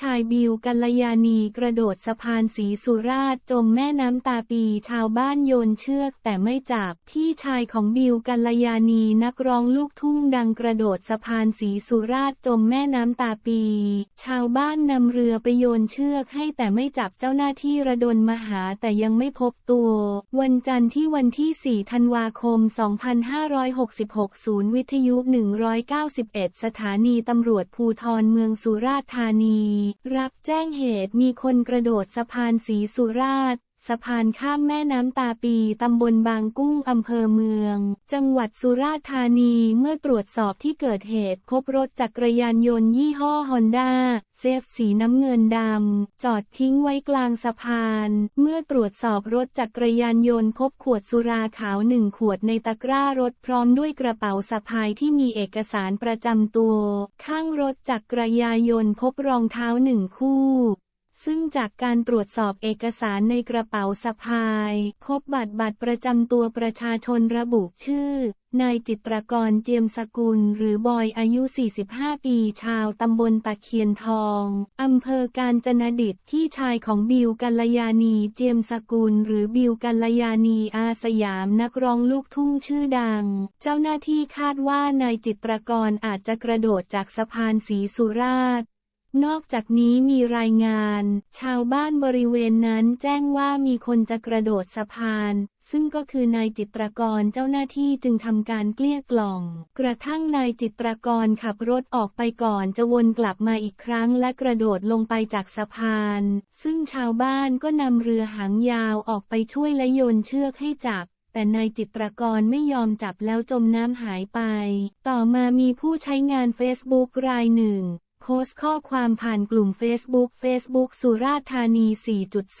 ชายบิวกัลยาณีกระโดดสะพานสีสุราษฎร์จมแม่น้ำตาปีชาวบ้านโยนเชือกแต่ไม่จับ พี่ชายของบิวกัลยาณีนักร้องลูกทุ่งดังกระโดดสะพานสีสุราษฎร์จมแม่น้ำตาปี ชาวบ้านนำเรือไปโยนเชือกให้แต่ไม่จับเจ้าหน้าที่ระดมมาหาแต่ยังไม่พบตัว วันจันทร์ที่วันที่ 4 ธันวาคม 2566 ศูนย์วิทยุ 191 สถานีตำรวจภูทรเมืองสุราษฎร์ธานีรับแจ้งเหตุมีคนกระโดดสะพานสีสุราษฎร์ สะพานข้ามแม่น้ำตาปี ตำบลบางกุ้ง อำเภอเมือง จังหวัดสุราษฎร์ธานี เมื่อตรวจสอบที่เกิดเหตุ พบรถจักรยานยนต์ยี่ห้อฮอนด้าเซฟสีน้ำเงินดำ จอดทิ้งไว้กลางสะพาน เมื่อตรวจสอบรถจักรยานยนต์พบขวดสุราขาวหนึ่งขวดในตะกร้ารถพร้อมด้วยกระเป๋าสะพายที่มีเอกสารประจำตัว ข้างรถจักรยานยนต์พบรองเท้าหนึ่งคู่ ซึ่งจากการตรวจสอบเอกสารในกระเป๋าสะพาย พบบัตรบัตรประจำตัวประชาชนระบุชื่อ นายจิตรกรเจียมสกุล หรือบอยอายุ 45 ปีชาวตำบลตะเคียนทองอำเภอการจนดิตพี่ชายของบิวกัลยาณีเจียมสกุล หรือบิวกัลยาณีอาสยามนักร้องลูกทุ่งชื่อดัง เจ้าหน้าที่คาดว่านายจิตรกรอาจจะกระโดดจากสะพานสีสุราษฎร์ นอกจากนี้มีรายงาน ชาวบ้านบริเวณนั้นแจ้งว่ามีคนจะกระโดดสะพาน ซึ่งก็คือนายจิตรกรเจ้าหน้าที่จึงทำการเกลี้ยกล่อมกระทั่งนายจิตรกรขับรถออกไปก่อนจะวนกลับมาอีกครั้งและกระโดดลงไปจากสะพาน ซึ่งชาวบ้านก็นำเรือหางยาวออกไปช่วยและโยนเชือกให้จับแต่นายจิตรกรไม่ยอมจับแล้วจมน้ำหายไป ต่อมามีผู้ใช้งานเฟซบุ๊กรายหนึ่ง พสต์ข้อความผ่านกลุ่ม Facebook Facebook สุราษฎร์ธานี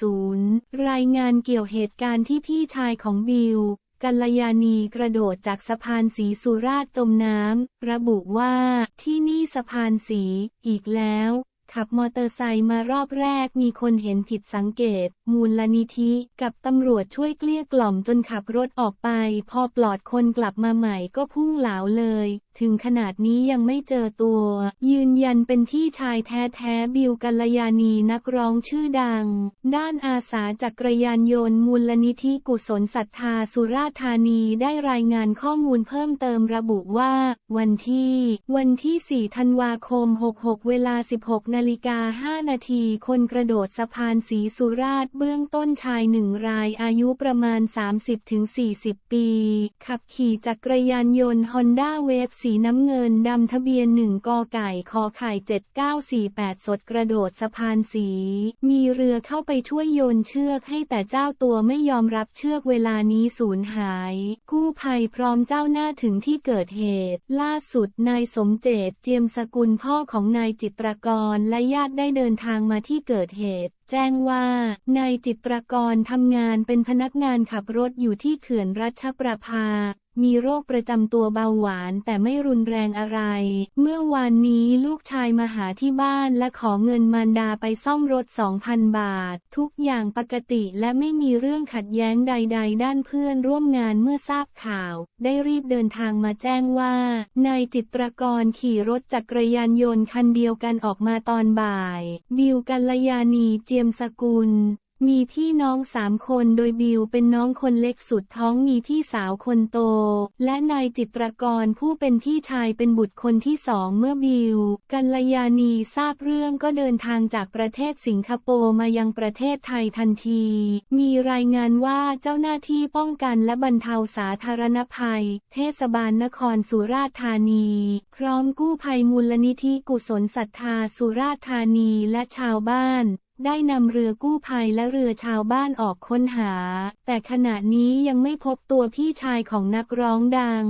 4.0 รายงานเกี่ยวเหตุการณ์ที่พี่ชายของบิลกัลยาณีกระโดดจากสะพานสีสุราษฎร์จมน้ำ ระบุว่าที่นี่สะพานสี อีกแล้ว ขับมอเตอร์ไซค์มารอบแรกมีคนเห็นผิดสังเกต มูลนิธิกับตำรวจช่วยเกลี้ยกล่อมจนขับรถออกไป พอปลอดคนกลับมาใหม่ก็พุ่งเหลาเลย ถึงขนาดนี้ยังไม่เจอตัว ยืนยันเป็นพี่ชายแท้ๆ บิวกัลยาณีนักร้องชื่อดัง ด้านอาสาจักรยานยนต์มูลนิธิกุศลศรัทธาสุราธานีได้รายงานข้อมูลเพิ่มเติมระบุว่า วันที่ วันที่ 4 ธันวาคม 66 เวลา 16 นาฬิกา 5 นาที คนกระโดดสะพานสีสุราษฎร์เบื้องต้นชายหนึ่งรายอายุประมาณ 30-40 ปี ขับขี่จักรยานยนต์ฮอนด้าเวฟสีน้ำเงินดำทะเบียนหนึ่งกอไก่คอไข่ 7948 สดกระโดดสะพานสี มีเรือเข้าไปช่วยโยนเชือกให้แต่เจ้าตัวไม่ยอมรับเชือกเวลานี้สูญหาย กู้ภัยพร้อมเจ้าหน้าถึงที่เกิดเหตุ ล่าสุดนายสมเจตเจียมสกุลพ่อของนายจิตรกรและญาติได้เดินทางมาที่เกิดเหตุแจ้งว่านายจิตรกรทำงานเป็นพนักงานขับรถอยู่ที่เขื่อนรัชประภา มีโรคประจำตัวเบาหวานแต่ไม่รุนแรงอะไร เมื่อวานนี้ลูกชายมาหาที่บ้านและขอเงินมารดาไปซ่อมรถ 2,000 บาท ทุกอย่างปกติและไม่มีเรื่องขัดแย้งใด ๆ ด้านเพื่อนร่วมงานเมื่อทราบข่าว ได้รีบเดินทางมาแจ้งว่านายจิตรกรขี่รถจักรยานยนต์คันเดียวกันออกมาตอนบ่าย บิวกัลยาณีเจียมสกุล มีพี่น้องสามคนโดยบิวเป็นน้องคนเล็กสุดท้องมีพี่สาวคนโต และนายจิตรกรผู้เป็นพี่ชายเป็นบุตรคนที่สองเมื่อบิว กัลยาณีทราบเรื่องก็เดินทางจากประเทศสิงคโปร์มายังประเทศไทยทันที มีรายงานว่าเจ้าหน้าที่ป้องกันและบรรเทาสาธารณภัย เทศบาลนครสุราษฎร์ธานี พร้อมกู้ภัยมูลนิธิกุศลศรัทธาสุราษฎร์ธานีและชาวบ้าน ได้นำเรือกู้ภัยและเรือชาวบ้านออกค้นหา แต่ขณะนี้ยังไม่พบตัวพี่ชายของนักร้องดัง